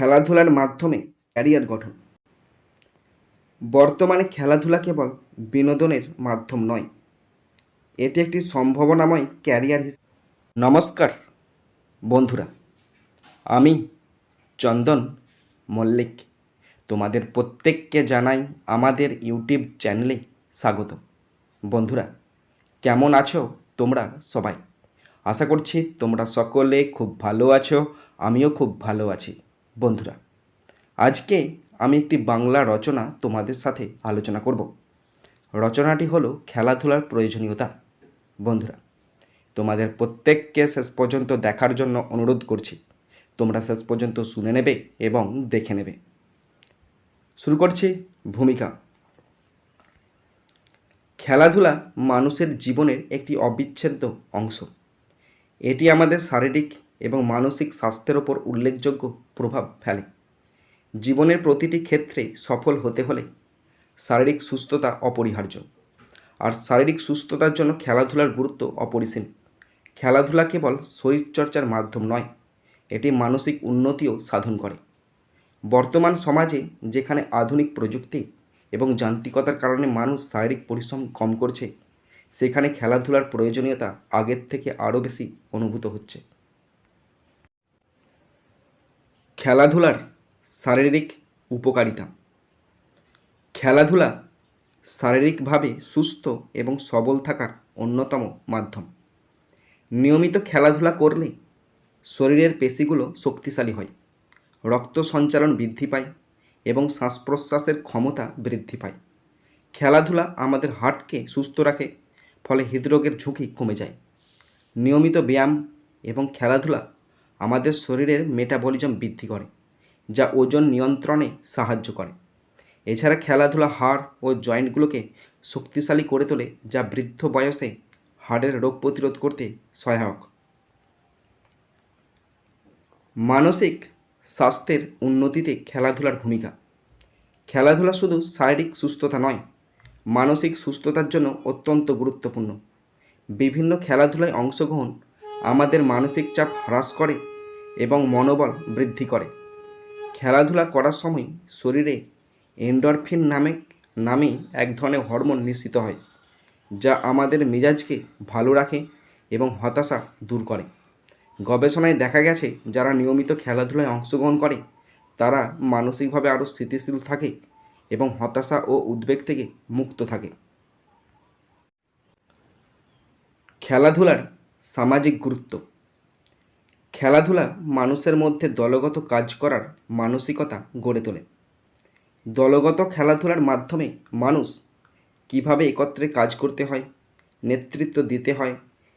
খেলাধুলার মাধ্যমে ক্যারিয়ার গঠন। বর্তমানে খেলাধুলা কেবল বিনোদনের মাধ্যম নয়, এটি একটি সম্ভাবনাময় ক্যারিয়ার নমস্কার, বন্ধুরা। আমি চন্দন মল্লিক। তোমাদের প্রত্যেককে জানাই আমাদের ইউটিউব চ্যানেলে স্বাগত। বন্ধুরা, কেমন আছো তোমরা সবাই? আশা করছি তোমরা সকলে খুব ভালো আছো, আমিও খুব ভালো আছি। বন্ধুরা, আজকে আমি একটি বাংলা রচনা তোমাদের সাথে আলোচনা করব। রচনাটি হলো খেলাধুলার প্রয়োজনীয়তা। বন্ধুরা, তোমাদের প্রত্যেককে শেষ পর্যন্ত দেখার জন্য অনুরোধ করছি। তোমরা শেষ পর্যন্ত শুনে নেবে এবং দেখে নেবে। শুরু করছি ভূমিকা। খেলাধুলা মানুষের জীবনের একটি অবিচ্ছেদ্য অংশ। এটি আমাদের শারীরিক এবং মানসিক স্বাস্থ্যের ওপর উল্লেখযোগ্য প্রভাব ফেলে। জীবনের প্রতিটি ক্ষেত্রে সফল হতে হলে শারীরিক সুস্থতা অপরিহার্য। আর শারীরিক সুস্থতার জন্য খেলাধুলার গুরুত্ব অপরিসীম। খেলাধুলা কেবল শরীরচর্চার মাধ্যম নয়, এটি মানসিক উন্নতিও সাধন করে। বর্তমান সমাজে যেখানে আধুনিক প্রযুক্তি এবং যান্ত্রিকতার কারণে মানুষ শারীরিক পরিশ্রম কম করছে, সেখানে খেলাধুলার প্রয়োজনীয়তা আগের থেকে আরও বেশি অনুভূত হচ্ছে। খেলাধুলার শারীরিক উপকারিতা। খেলাধুলা শারীরিকভাবে সুস্থ এবং সবল থাকার অন্যতম মাধ্যম। নিয়মিত খেলাধুলা করলে শরীরের পেশিগুলো শক্তিশালী হয়, রক্ত সঞ্চালন বৃদ্ধি পায় এবং শ্বাস প্রশ্বাসের ক্ষমতা বৃদ্ধি পায়। খেলাধুলা আমাদের হার্টকে সুস্থ রাখে, ফলে হৃদরোগের ঝুঁকি কমে যায়। নিয়মিত ব্যায়াম এবং খেলাধুলা আমাদের শরীরের মেটাবলিজম বৃদ্ধি করে, যা ওজন নিয়ন্ত্রণে সাহায্য করে। এছাড়া খেলাধুলা, হাড় ও জয়েন্টগুলোকে শক্তিশালী করে তোলে, যা বৃদ্ধ বয়সে হাড়ের রোগ প্রতিরোধ করতে সহায়ক। মানসিক স্বাস্থ্যের উন্নতিতে খেলাধুলার ভূমিকা। খেলাধুলা শুধু শারীরিক সুস্থতা নয়, মানসিক সুস্থতার জন্য অত্যন্ত গুরুত্বপূর্ণ। বিভিন্ন খেলাধুলায় অংশগ্রহণ আমাদের মানসিক চাপ হ্রাস করে এবং মনোবল বৃদ্ধি করে। খেলাধুলা করার সময় শরীরে এন্ডরফিন নামে নামেই এক ধরনের হরমোন নিঃসৃত হয়, যা আমাদের মেজাজকে ভালো রাখে এবং হতাশা দূর করে। গবেষণায় দেখা গেছে, যারা নিয়মিত খেলাধুলায় অংশগ্রহণ করে, তারা মানসিকভাবে আরও স্থিতিশীল থাকে এবং হতাশা ও উদ্বেগ থেকে মুক্ত থাকে। খেলাধুলার সামাজিক গুরুত্ব খেলাধুলা মানুষের মধ্যে দলগত কাজ করার মানসিকতা গড়ে তোলে। দলগত খেলাধুলার মাধ্যমে মানুষ কীভাবে একত্রে কাজ করতে হয়, নেতৃত্ব দিতে হয়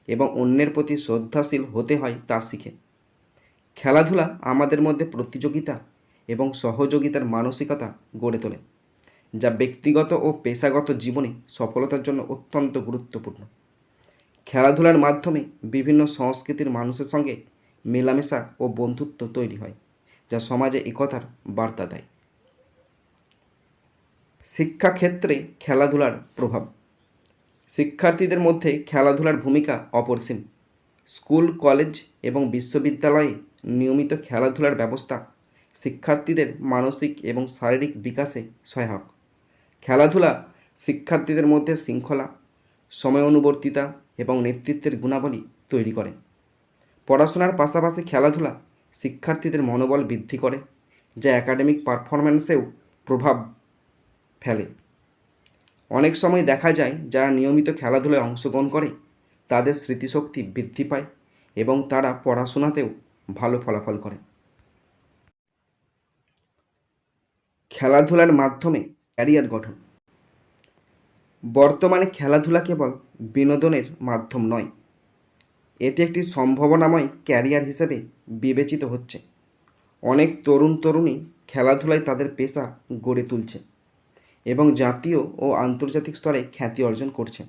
এবং অন্যের প্রতি শ্রদ্ধাশীল হতে হয় তা শিখে। খেলাধুলা আমাদের মধ্যে প্রতিযোগিতা এবং সহযোগিতার মানসিকতা গড়ে তোলে, যা ব্যক্তিগত ও পেশাগত জীবনে সফলতার জন্য অত্যন্ত গুরুত্বপূর্ণ। খেলাধুলার মাধ্যমে বিভিন্ন সংস্কৃতির মানুষের সঙ্গে মেলামেশা ও বন্ধুত্ব তৈরি হয়, যা সমাজে একতার বার্তা দেয়। শিক্ষাক্ষেত্রে খেলাধুলার প্রভাব। শিক্ষার্থীদের মধ্যে খেলাধুলার ভূমিকা অপরিসীম। স্কুল, কলেজ এবং বিশ্ববিদ্যালয়ে নিয়মিত খেলাধুলার ব্যবস্থা শিক্ষার্থীদের মানসিক এবং শারীরিক বিকাশে সহায়ক। খেলাধুলা শিক্ষার্থীদের মধ্যে শৃঙ্খলা, সময় অনুবর্তিতা এবং নেতৃত্বের গুণাবলী তৈরি করে। পড়াশোনার পাশাপাশি খেলাধুলা শিক্ষার্থীদের মনোবল বৃদ্ধি করে, যা একাডেমিক পারফরম্যান্সেও প্রভাব ফেলে। অনেক সময় দেখা যায়, যারা নিয়মিত খেলাধুলায় অংশগ্রহণ করে, তাদের স্মৃতিশক্তি বৃদ্ধি পায় এবং তারা পড়াশোনাতেও ভালো ফলাফল করে। খেলাধুলার মাধ্যমে ক্যারিয়ার গঠন। বর্তমানে খেলাধুলা কেবল বিনোদনের মাধ্যম নয় এটি একটি সম্ভাবনাময় ক্যারিয়ার হিসেবে বিবেচিত হচ্ছে। অনেক তরুণ তরুণী খেলাধুলায় তাদের পেশা গড়ে তুলছে এবং জাতীয় ও আন্তর্জাতিক স্তরে খ্যাতি অর্জন করছে।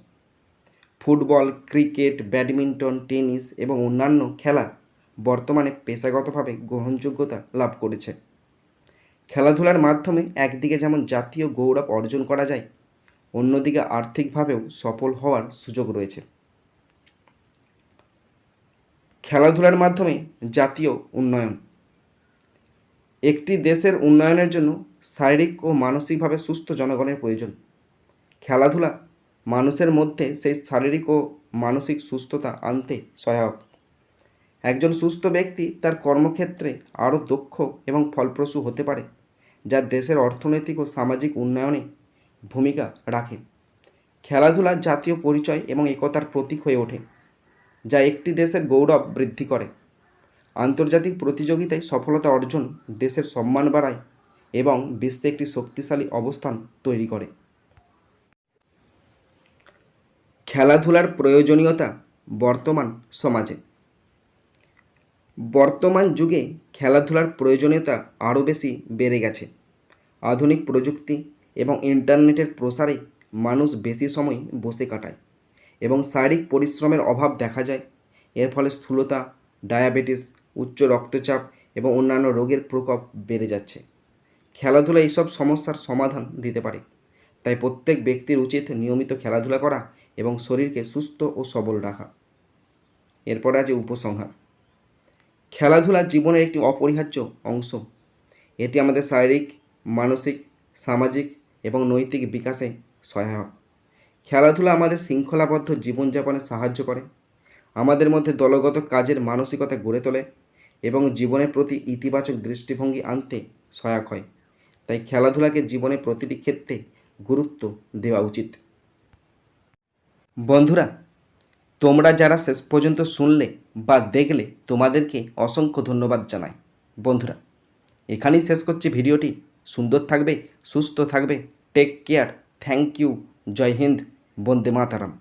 ফুটবল, ক্রিকেট, ব্যাডমিন্টন, টেনিস এবং অন্যান্য খেলা বর্তমানে পেশাগতভাবে গ্রহণযোগ্যতা লাভ করেছে। খেলাধুলার মাধ্যমে একদিকে যেমন জাতীয় গৌরব অর্জন করা যায়, অন্যদিকে আর্থিকভাবেও সফল হওয়ার সুযোগ রয়েছে। খেলাধুলার মাধ্যমে জাতীয় উন্নয়ন। একটি দেশের উন্নয়নের জন্য শারীরিক ও মানসিকভাবে সুস্থ জনগণের প্রয়োজন। খেলাধুলা মানুষের মধ্যে সেই শারীরিক ও মানসিক সুস্থতা আনতে সহায়ক। একজন সুস্থ ব্যক্তি তার কর্মক্ষেত্রে আরও দক্ষ এবং ফলপ্রসূ হতে পারে, যা দেশের অর্থনৈতিক ও সামাজিক উন্নয়নে ভূমিকা রাখে। খেলাধুলা জাতীয় পরিচয় এবং একতার প্রতীক হয়ে ওঠে। যা একটি দেশের গৌরব বৃদ্ধি করে। আন্তর্জাতিক প্রতিযোগিতায় সফলতা অর্জন দেশের সম্মান বাড়ায় এবং বিশ্বে একটি শক্তিশালী অবস্থান তৈরি করে। খেলাধুলার প্রয়োজনীয়তা বর্তমান সমাজে। বর্তমান যুগে খেলাধুলার প্রয়োজনীয়তা আরও বেশি বেড়ে গেছে। আধুনিক প্রযুক্তি এবং ইন্টারনেটের প্রসারে মানুষ বেশি সময় বসে কাটায়। এবং শারীরিক পরিশ্রমের অভাব দেখা যায়। এর ফলে স্থূলতা, ডায়াবেটিস, উচ্চ রক্তচাপ এবং অন্যান্য রোগের প্রকোপ বেড়ে যাচ্ছে। খেলাধুলা এইসব সমস্যার সমাধান দিতে পারে। তাই প্রত্যেক ব্যক্তির উচিত নিয়মিত খেলাধুলা করা এবং শরীরকে সুস্থ ও সবল রাখা। এরপরে আছে উপসংহার। খেলাধুলা জীবনের একটি অপরিহার্য অংশ। এটি আমাদের শারীরিক, মানসিক, সামাজিক এবং নৈতিক বিকাশে সহায়ক। খেলাধুলা আমাদের শৃঙ্খলাবদ্ধ জীবনযাপনে সাহায্য করে, আমাদের মধ্যে দলগত কাজের মানসিকতা গড়ে তোলে এবং জীবনের প্রতি ইতিবাচক দৃষ্টিভঙ্গি আনতে সহায়ক হয়। তাই খেলাধুলাকে জীবনের প্রতিটি ক্ষেত্রে গুরুত্ব দেওয়া উচিত। বন্ধুরা, তোমরা যারা শেষ পর্যন্ত শুনলে বা দেখলে তোমাদেরকে অসংখ্য ধন্যবাদ জানাই। বন্ধুরা, এখানেই শেষ করছি ভিডিওটি। সুন্দর থাকবে, সুস্থ থাকবে। টেক কেয়ার থ্যাংক ইউ জয় হিন্দ। বন্দে মাতারাম